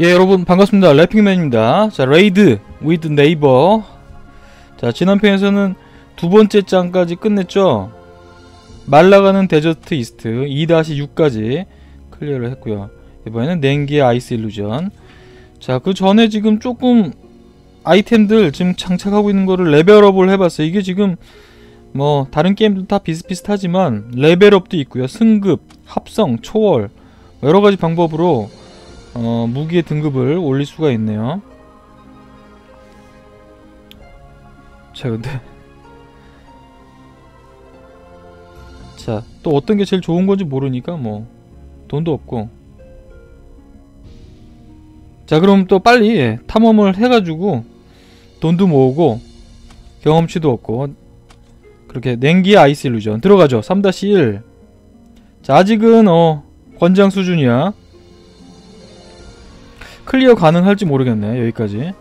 예 여러분 반갑습니다. 래핑맨입니다. 자 레이드 위드 네이버 자 지난 편에서는 두 번째 장까지 끝냈죠? 말라가는 데저트 이스트 2-6까지 클리어를 했고요. 이번에는 냉기의 아이스 일루전. 자 그 전에 지금 조금 아이템들 지금 장착하고 있는 거를 레벨업을 해봤어요. 이게 지금 뭐 다른 게임도 다 비슷비슷하지만 레벨업도 있고요. 승급 합성 초월 여러가지 방법으로 어, 무기의 등급을 올릴 수가 있네요. 자, 근데 자, 또 어떤 게 제일 좋은 건지 모르니까 뭐 돈도 없고 자, 그럼 또 빨리 예, 탐험을 해가지고 돈도 모으고 경험치도 얻고 그렇게 냉기 아이스 일루전 들어가죠. 3-1 자, 아직은 어 권장 수준이야. 클리어 가능할지 모르겠네 여기까지.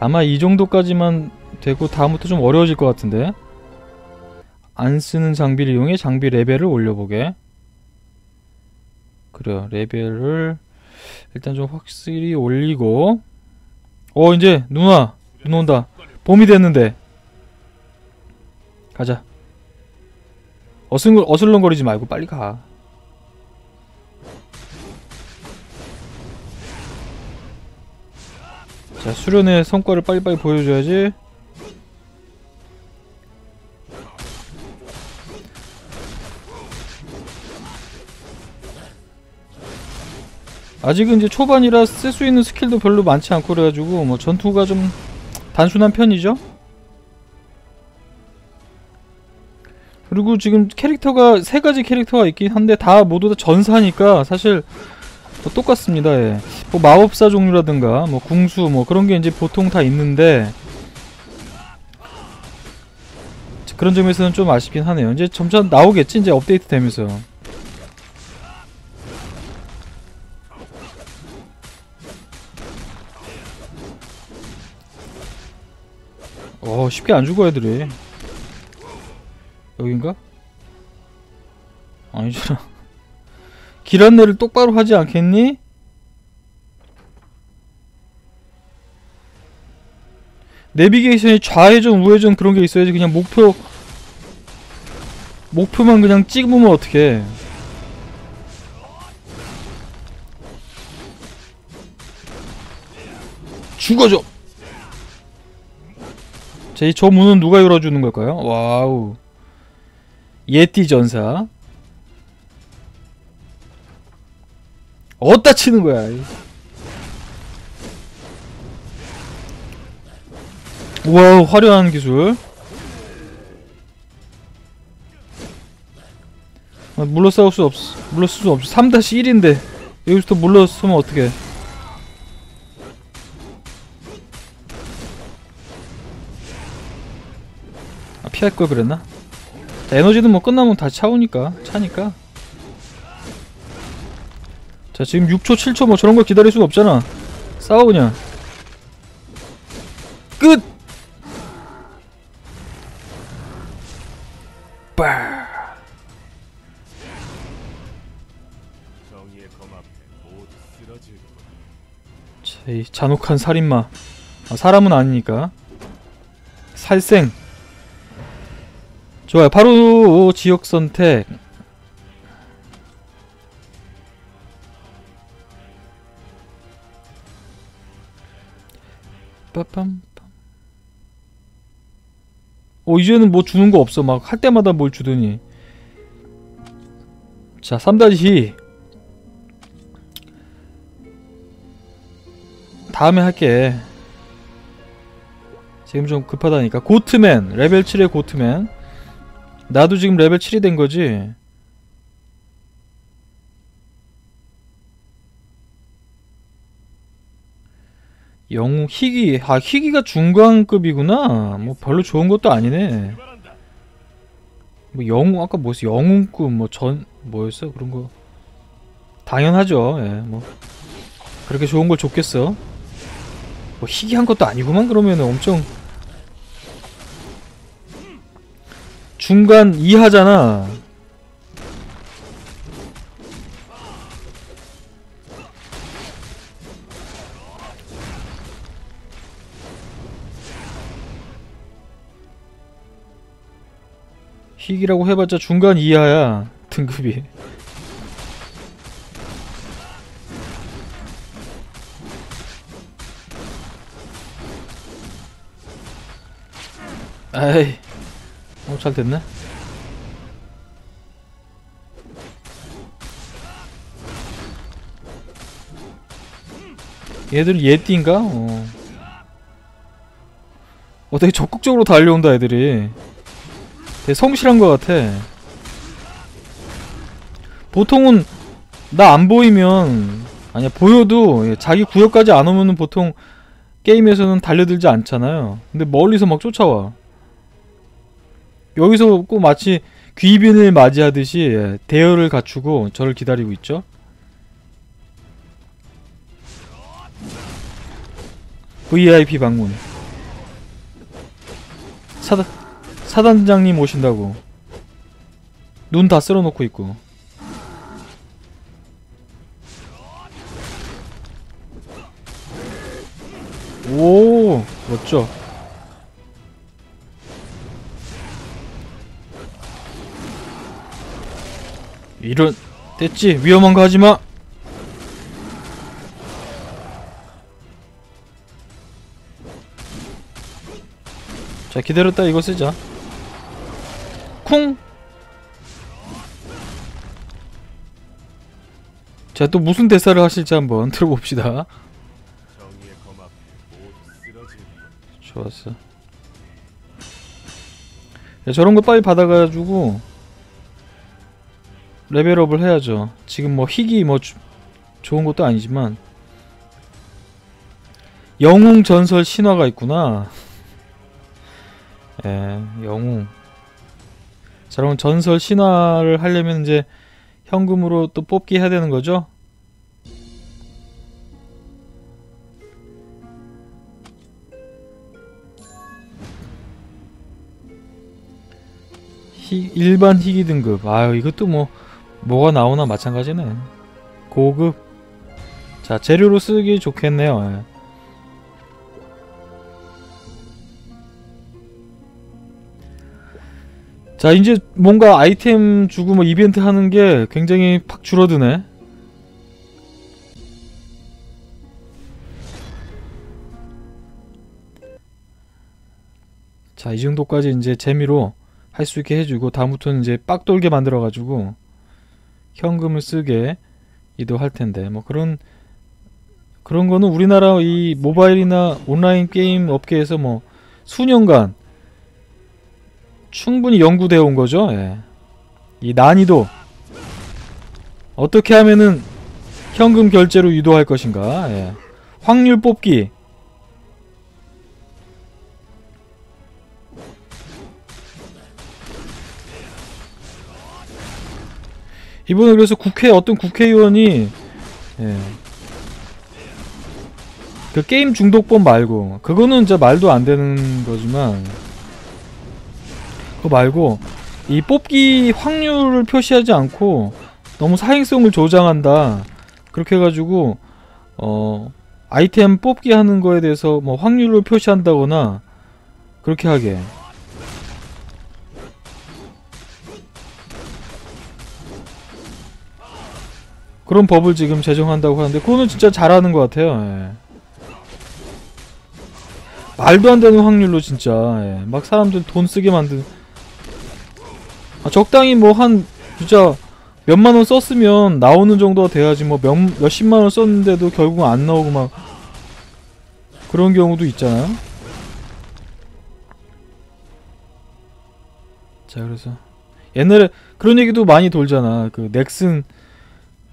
아마 이 정도까지만 되고 다음부터 좀 어려워질 것 같은데. 안 쓰는 장비를 이용해 장비 레벨을 올려보게. 그래요 레벨을 일단 좀 확실히 올리고. 어 이제 누나 눈 온다. 봄이 됐는데. 가자. 어슬, 어슬렁거리지 말고 빨리 가 자 수련의 성과를 빨리빨리 보여줘야지. 아직은 이제 초반이라 쓸 수 있는 스킬도 별로 많지 않고 그래가지고 뭐 전투가 좀 단순한 편이죠? 그리고 지금 캐릭터가 세 가지 캐릭터가 있긴 한데 다 모두 다 전사니까 사실 뭐 똑같습니다. 예. 뭐 마법사 종류라든가 뭐 궁수 뭐 그런 게 이제 보통 다 있는데 그런 점에서는 좀 아쉽긴 하네요. 이제 점차 나오겠지 이제 업데이트 되면서. 어 쉽게 안 죽어 애들이 여긴가? 아니잖아 길 안내를 똑바로 하지 않겠니? 내비게이션이 좌회전 우회전 그런 게 있어야지 그냥 목표 목표만 그냥 찍으면 어떡해 죽어줘 자, 이저 문은 누가 열어주는 걸까요? 와우 예띠 전사 어디다 치는 거야 우와 화려한 기술? 아, 물러 싸울 수 없어 물러 쓸수 없어 3-1인데 여기부터 물러 서면 어떡해? 아 피할 걸 그랬나? 자, 에너지는 뭐 끝나면 다 차오니까 차니까 자 지금 6초 7초 뭐 저런 걸 기다릴 수가 없잖아. 싸워 그냥. 끝! 이 잔혹한 살인마. 아, 사람은 아니니까. 살생. 좋아요. 바로 지역 선택 빠빰 어 이제는 뭐 주는 거 없어. 막 할 때마다 뭘 주더니. 자 3-2 다음에 할게. 지금 좀 급하다니까. 고트맨. 레벨 7의 고트맨. 나도 지금 레벨 7이 된 거지 영웅 희귀. 아 희귀가 중간급이구나. 뭐 별로 좋은 것도 아니네. 뭐 영웅 아까 뭐였어? 영웅급 뭐 전 뭐였어? 그런 거. 당연하죠. 예 뭐. 그렇게 좋은 걸 줬겠어? 뭐 희귀한 것도 아니구만 그러면은 엄청. 중간 이하잖아 희귀라고 해봤자 중간 이하야 등급이 아이 어, 잘 됐네 얘들 예띠인가? 어. 어 되게 적극적으로 달려온다 애들이 되게 성실한 것 같아. 보통은 나 안 보이면 아니야 보여도 예, 자기 구역까지 안 오면은 보통 게임에서는 달려들지 않잖아요. 근데 멀리서 막 쫓아와. 여기서 꼭 마치 귀빈을 맞이하듯이 예, 대열을 갖추고 저를 기다리고 있죠. VIP 방문. 사단 사단장님 오신다고. 눈 다 쓸어놓고 있고. 오 멋져. 이런 됐지? 위험한 거 하지마. 자 기다렸다 이거 쓰자 쿵! 자 또 무슨 대사를 하실지 한번 들어봅시다. 좋았어. 야, 저런 거 빨리 받아가지고 레벨업을 해야죠. 지금 뭐 희귀 뭐 주- 좋은 것도 아니지만. 영웅 전설 신화가 있구나. 예 영웅 자 그럼 전설 신화를 하려면 이제 현금으로 또 뽑기 해야 되는 거죠 희, 일반 희귀 등급. 아유, 이것도 뭐, 뭐가 나오나 마찬가지네. 고급. 자, 재료로 쓰기 좋겠네요. 자, 이제 뭔가 아이템 주고 뭐 이벤트 하는 게 굉장히 팍 줄어드네. 자, 이 정도까지 이제 재미로 할 수 있게 해주고 다음부터는 이제 빡 돌게 만들어 가지고 현금을 쓰게 이도할 텐데 뭐 그런 그런 거는 우리나라 이 모바일이나 온라인 게임 업계에서 뭐 수년간 충분히 연구되어 온 거죠. 예. 이 난이도 어떻게 하면은 현금 결제로 유도할 것인가. 예. 확률 뽑기 이번에 그래서 국회 어떤 국회의원이 예. 그 게임 중독법 말고 그거는 진짜 말도 안 되는 거지만 그거 말고 이 뽑기 확률을 표시하지 않고 너무 사행성을 조장한다 그렇게 해가지고 어 아이템 뽑기 하는 거에 대해서 뭐 확률을 표시한다거나 그렇게 하게 그런 법을 지금 제정한다고 하는데 그거는 진짜 잘하는 것 같아요. 예. 말도 안 되는 확률로 진짜 예. 막 사람들 돈 쓰게 만든 아, 적당히 뭐 한 진짜 몇만 원 썼으면 나오는 정도가 돼야지 뭐 몇, 몇십만 원 썼는데도 결국 안 나오고 막 그런 경우도 있잖아요. 자 그래서 옛날에 그런 얘기도 많이 돌잖아. 그 넥슨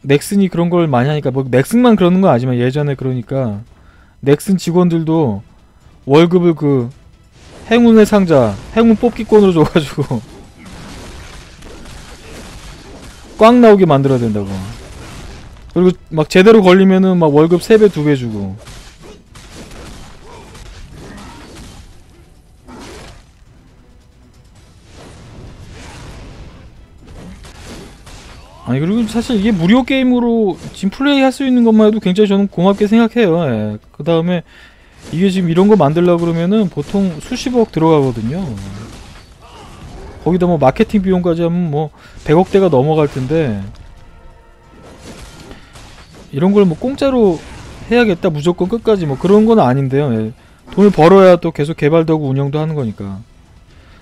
넥슨이 그런 걸 많이 하니까 뭐 넥슨만 그러는 건 아니지만 예전에 그러니까 넥슨 직원들도 월급을 그 행운의 상자 행운 뽑기권으로 줘가지고 꽝 나오게 만들어야 된다고 그리고 막 제대로 걸리면은 막 월급 3배 2배 주고 아니 그리고 사실 이게 무료 게임으로 지금 플레이 할 수 있는 것만 해도 굉장히 저는 고맙게 생각해요. 예. 그 다음에 이게 지금 이런 거 만들려 그러면은 보통 수십억 들어가거든요. 거기다 뭐 마케팅 비용까지 하면 뭐 100억대가 넘어갈 텐데 이런 걸 뭐 공짜로 해야겠다 무조건 끝까지 뭐 그런 건 아닌데요. 예. 돈을 벌어야 또 계속 개발도 하고 운영도 하는 거니까.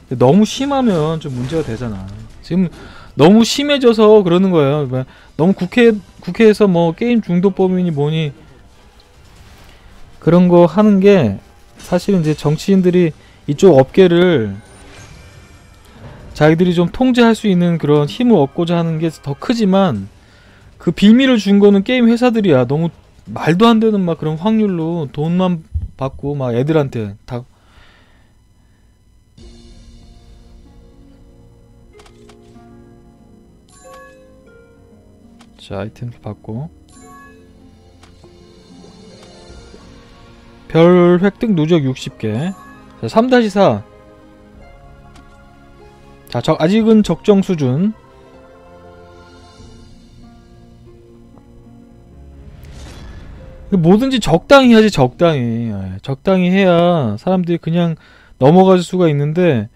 너무 심하면 좀 문제가 되잖아. 지금 너무 심해져서 그러는 거예요. 뭐 너무 국회 국회에서 뭐 게임 중독범이니 뭐니 그런 거 하는 게 사실은 이제 정치인들이 이쪽 업계를 자기들이 좀 통제할 수 있는 그런 힘을 얻고자 하는 게 더 크지만 그 비밀을 준 거는 게임 회사들이야. 너무 말도 안 되는 막 그런 확률로 돈만 받고 막 애들한테 다 자, 아이템 받고 별 획득 누적 60개. 자, 3-4. 자, 적, 아직은 적정 수준. 뭐든지 적당히 하지, 적당히. 예, 적당히 해야 사람들이 그냥 넘어갈 수가 있는데,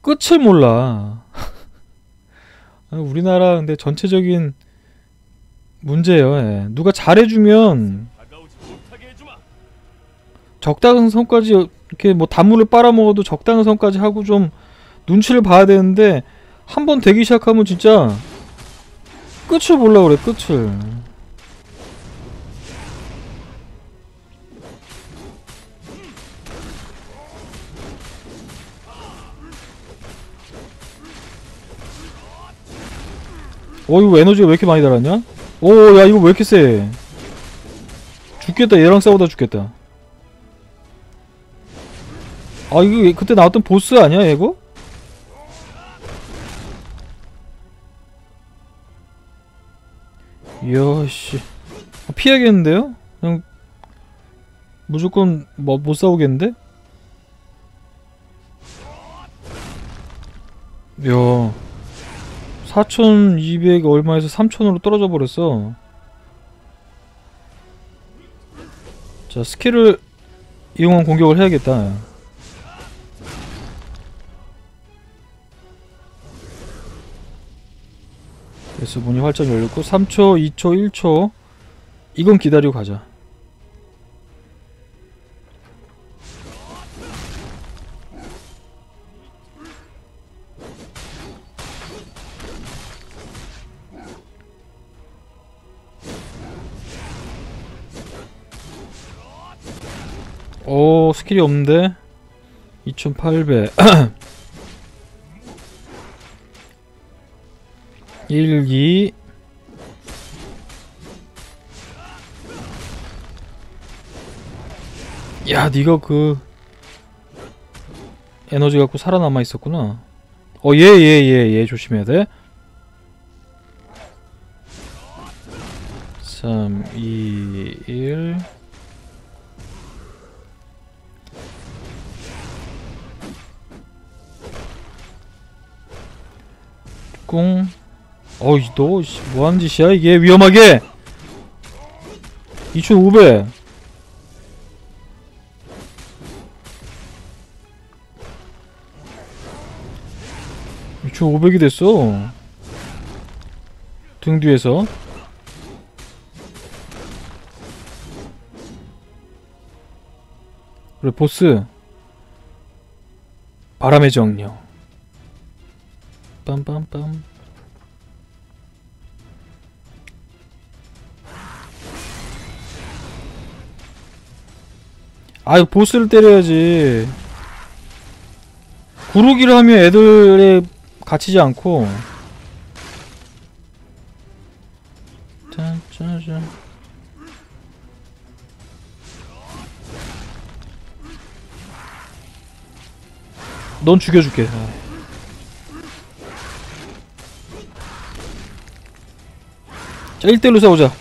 끝을 몰라. 아, 우리나라 근데 전체적인 문제예요. 예. 누가 잘해주면. 적당한 선까지 이렇게 뭐 단물을 빨아먹어도 적당한 선까지 하고 좀 눈치를 봐야 되는데 한 번 되기 시작하면 진짜 끝을 몰라 그래 끝을 어 이거 에너지가 왜 이렇게 많이 달았냐? 오야 이거 왜 이렇게 세 죽겠다 얘랑 싸우다 죽겠다 아 이거 그때 나왔던 보스 아니야 얘거? 이야 씨 아, 피해야겠는데요? 그냥 무조건 뭐 못 싸우겠는데? 이야 4200 얼마에서 3000으로 떨어져 버렸어 자 스킬을 이용한 공격을 해야겠다 그래서 문이 활짝 열렸고 3초, 2초, 1초. 이건 기다리고 가자. 오 스킬이 없는데? 2800 1, 2 야, 니가 그 에너지 갖고 살아남아 있었구나. 어, 얘, 얘, 얘, 얘 조심해야 돼. 3, 2, 1. 꿍. 어이 너 씨, 뭐하는 짓이야 이게? 위험하게! 2500 2500이 됐어. 등 뒤에서. 그래 보스. 바람의 정령. 빰빰빰 아유 보스를 때려야지. 구르기를 하면 애들에 갇히지 않고. 넌 죽여줄게. 아. 자 1대1로 싸우자.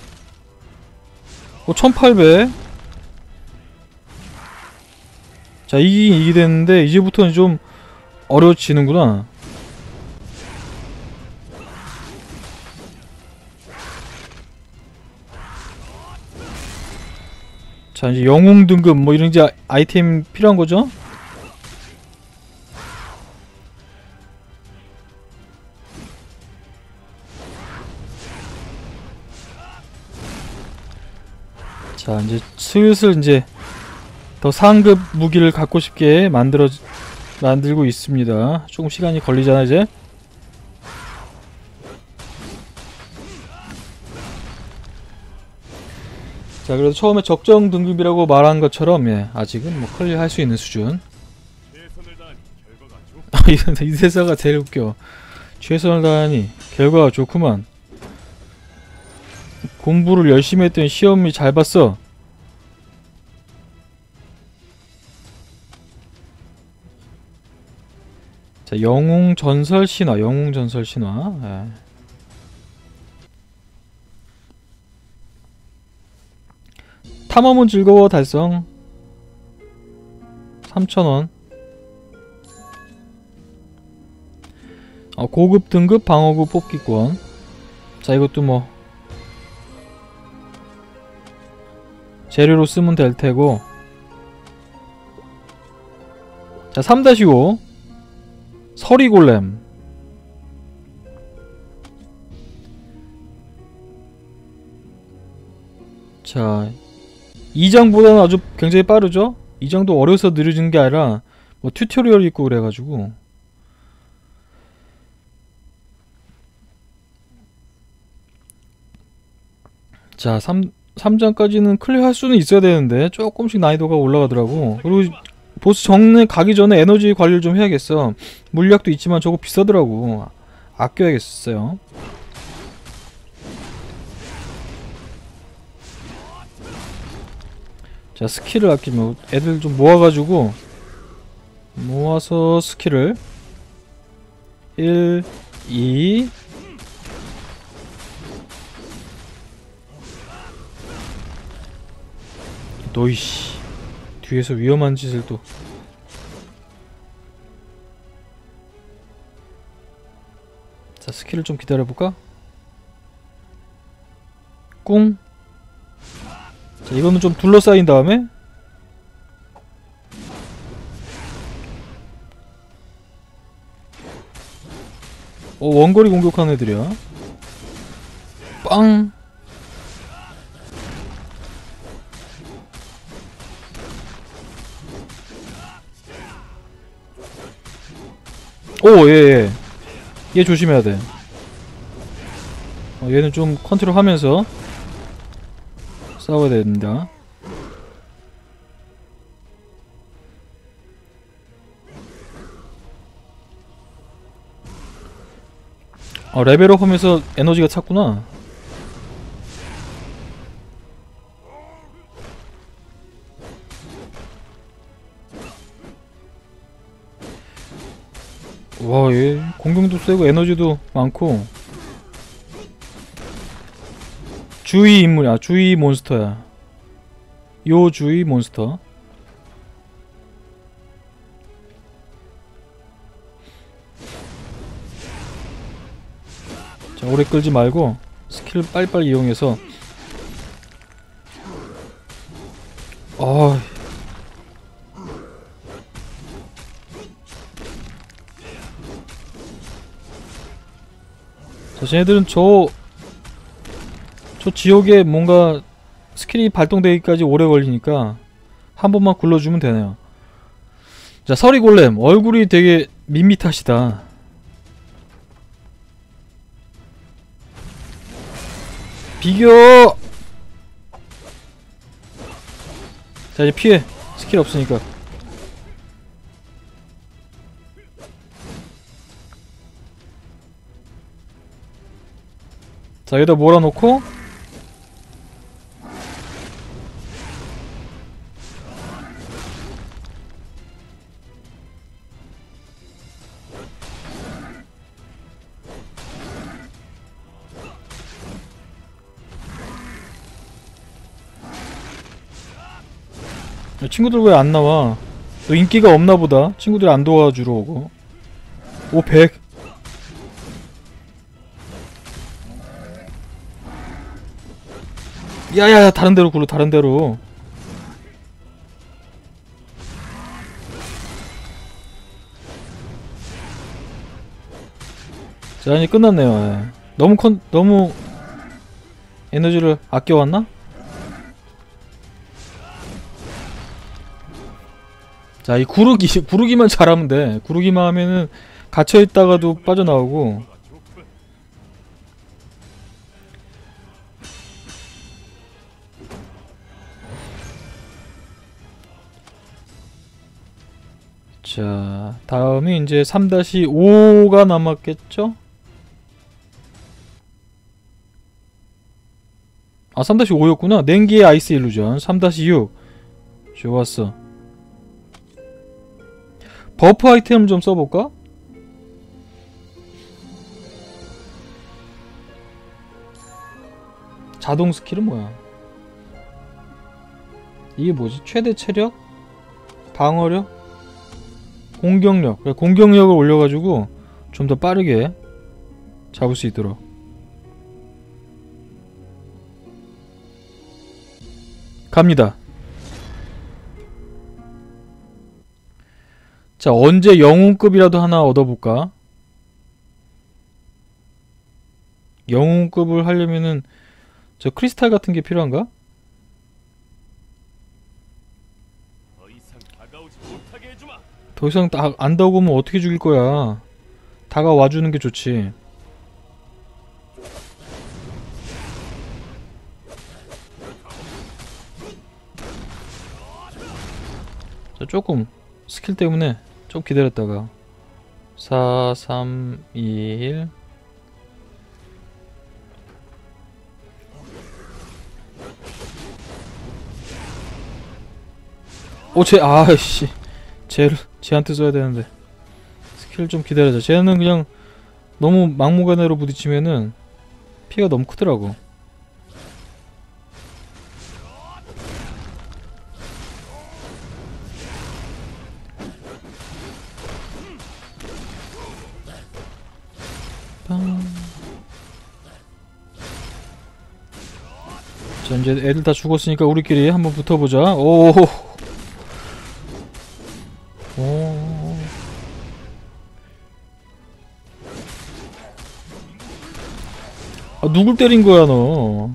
어 1800. 자 이기긴 이기 됐는데 이제부터는 좀 어려워지는구나 자 이제 영웅 등급 뭐 이런 이제 아이템 필요한 거죠? 자 이제 슬슬 이제 더 상급 무기를 갖고 싶게 만들어 만들고 있습니다. 조금 시간이 걸리잖아 이제. 자 그래도 처음에 적정 등급이라고 말한 것처럼 예 아직은 뭐 클리어할 수 있는 수준. 이 대사가 제일 웃겨. 최선을 다하니 결과가 좋구만. 공부를 열심히 했더니 시험이 잘 봤어. 자, 영웅 전설 신화, 영웅 전설 신화. 예. 탐험은 즐거워 달성. 3,000원. 어, 고급 등급 방어구 뽑기권. 자, 이것도 뭐 재료로 쓰면 될 테고. 자, 3-5 서리 골렘. 자, 2장보다는 아주 굉장히 빠르죠? 2장도 어려서 느려진 게 아니라 뭐 튜토리얼 있고 그래가지고 자, 3, 3장까지는 클리어할 수는 있어야 되는데 조금씩 난이도가 올라가더라고. 그리고 보스 정리 가기 전에 에너지 관리를 좀 해야겠어. 물약도 있지만 저거 비싸더라고. 아껴야겠어요. 자, 스킬을 아끼면 애들 좀 모아가지고 모아서 스킬을 1, 2, 너이씨 뒤에서 위험한 짓을 또 자, 스킬을 좀 기다려볼까? 꿍. 자, 이거는 좀 둘러싸인 다음에 어, 원거리 공격하는 애들이야. 빵. 오, 예, 예. 얘 조심해야 돼. 어, 얘는 좀 컨트롤 하면서 싸워야 됩니다. 어, 레벨업 하면서 에너지가 찼구나. 와, 얘 공격도 세고 에너지도 많고 주의 인물이야. 주의 몬스터야. 요 주의 몬스터. 자, 오래 끌지 말고 스킬 빨리빨리 이용해서 아, 자, 쟤네들은 저, 저 지역에 뭔가 스킬이 발동되기까지 오래 걸리니까 한 번만 굴러주면 되네요. 자, 서리 골렘. 얼굴이 되게 밋밋하시다. 비교! 자, 이제 피해. 스킬 없으니까. 자 여기다 몰아놓고 야, 친구들 왜 안 나와? 너 인기가 없나 보다. 친구들이 안 도와주러 오고. 오, 100. 야야야 다른 데로 굴러 다른 데로 제한이 끝났네요 예. 너무 컨 너무 에너지를 아껴왔나? 자 이 구르기 구르기만 잘하면 돼 구르기만 하면은 갇혀있다가도 빠져나오고 자, 다음이 이제 3-5가 남았겠죠? 아, 3-5였구나. 냉기의 아이스 일루전. 3-6. 좋았어. 버프 아이템 좀 써볼까? 자동 스킬은 뭐야? 이게 뭐지? 최대 체력? 방어력? 공격력. 그래, 공격력을 올려가지고 좀 더 빠르게 잡을 수 있도록. 갑니다. 자, 언제 영웅급이라도 하나 얻어볼까? 영웅급을 하려면은 저 크리스탈 같은 게 필요한가? 더 이상 다가오지 못하게 해주마. 더 이상 다, 안 다가오면 어떻게 죽일 거야? 다가와 주는 게 좋지. 자, 조금 스킬 때문에 좀 기다렸다가 4, 3, 2, 1 오, 쟤, 아이씨. 쟤를, 쟤한테 써야 되는데. 스킬 좀 기다려자. 쟤는 그냥 너무 막무가내로 부딪히면은 피가 너무 크더라고. 빵. 자, 이제 애들 다 죽었으니까 우리끼리 한번 붙어보자. 오. 오. 누굴 때린 거야, 너?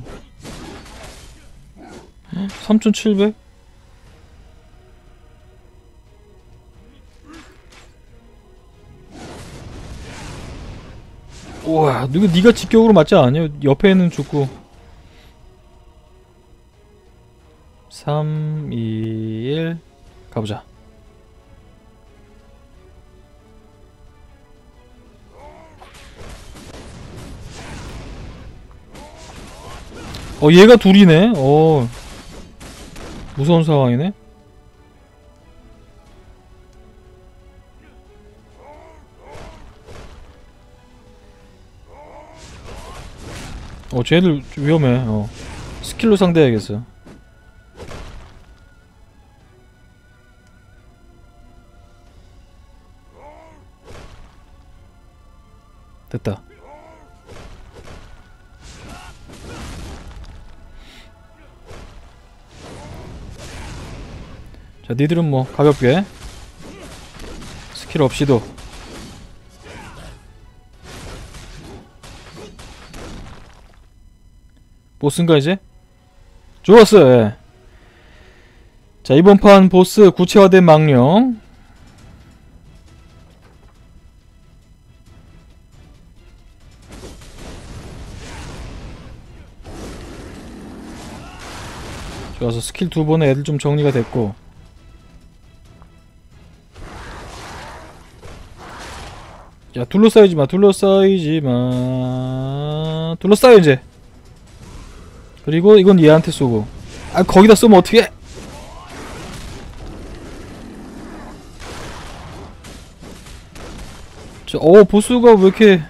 3,700? 우와, 누가 네가 직격으로 맞지 않냐? 옆에 있는 죽고. 3, 2, 1. 가보자. 어 얘가 둘이네? 어. 무서운 상황이네? 어 쟤들 좀 위험해. 어. 스킬로 상대해야겠어. 됐다 자, 니들은 뭐 가볍게 스킬 없이도 보스인가 이제? 좋았어. 예. 자, 이번 판 보스 구체화된 망령. 좋아서 스킬 두 번에 애들 좀 정리가 됐고 야 둘러싸이지 마 둘러싸이지 마. 둘러싸여 이제. 그리고 이건 얘한테 쏘고. 아 거기다 쏘면 어떻게 어 보스가 왜 이렇게.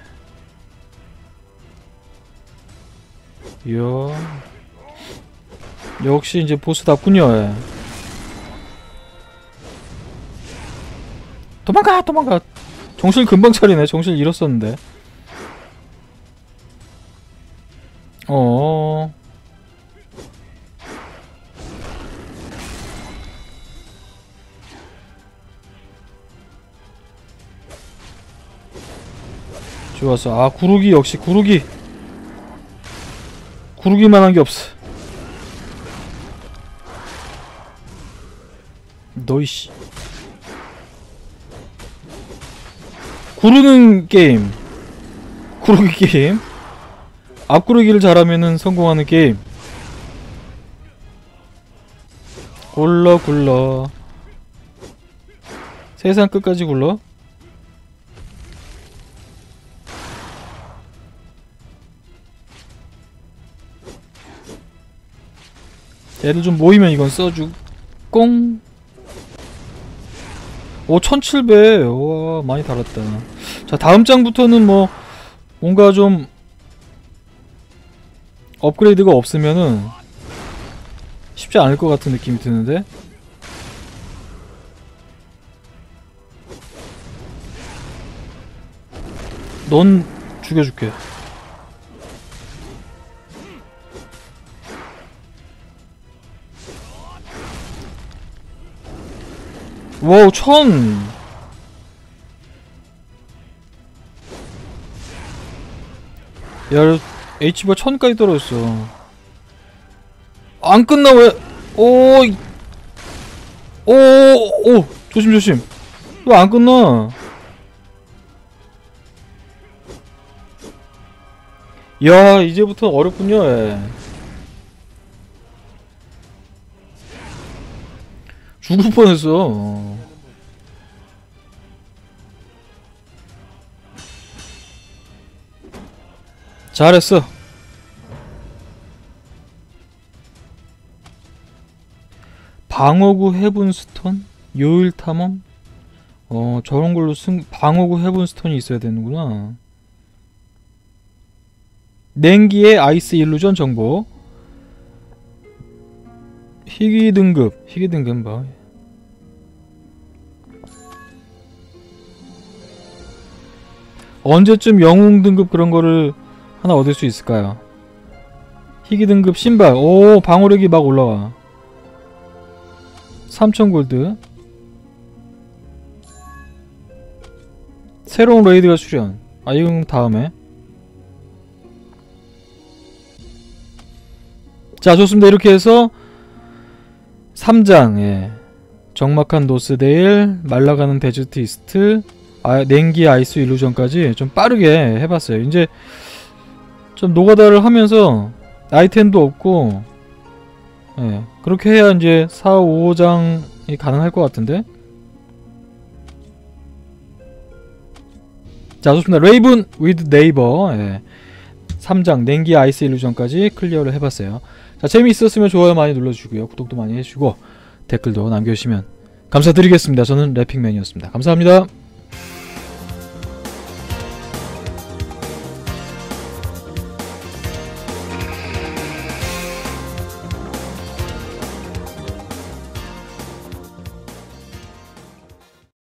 이야. 역시 이제 보스답군요 예. 도망가 도망가 정신 금방 차리네. 정신 잃었었는데. 어. 좋았어. 아, 구르기 역시 구르기. 구르기만 한 게 없어. 너이씨. 구르는 게임. 구르기 게임. 앞구르기를 잘하면은 성공하는 게임. 굴러 굴러. 세상 끝까지 굴러. 애들 좀 모이면 이건 써주. 꽁 오, 1700. 와, 많이 달았다. 자, 다음 장부터는 뭐, 뭔가 좀, 업그레이드가 없으면은, 쉽지 않을 것 같은 느낌이 드는데? 넌 죽여줄게. 와우 천 야, H가 천까지 떨어졌어. 안 끝나 왜? 오, 이- 오, 오, 조심 조심. 왜 안 끝나? 야, 이제부터 어렵군요. 예. 죽을 뻔했어. 잘했어. 방어구 헤븐스톤? 요일 탐험? 어, 저런 걸로 승, 방어구 헤븐스톤이 있어야 되는구나. 냉기의 아이스 일루전 정보. 희귀 등급, 희귀 등급 뭐. 언제쯤 영웅 등급 그런 거를 하나 얻을 수 있을까요? 희귀 등급 신발. 오, 방어력이 막 올라와. 3000 골드. 새로운 레이드가 출현. 아, 이건 다음에. 자, 좋습니다. 이렇게 해서 3장, 예. 적막한 노스데일, 말라가는 데저트 이스트, 아, 냉기 아이스 일루전까지 좀 빠르게 해봤어요. 이제 좀 노가다를 하면서 아이템도 없고, 예. 그렇게 해야 이제 4, 5장이 가능할 것 같은데? 자, 좋습니다. 레이븐 위드 네이버, 예. 3장 냉기 아이스 일루전까지 클리어를 해봤어요. 자, 재미있었으면 좋아요 많이 눌러주고요. 구독도 많이 해주고 댓글도 남겨주시면 감사드리겠습니다. 저는 래핑맨이었습니다. 감사합니다.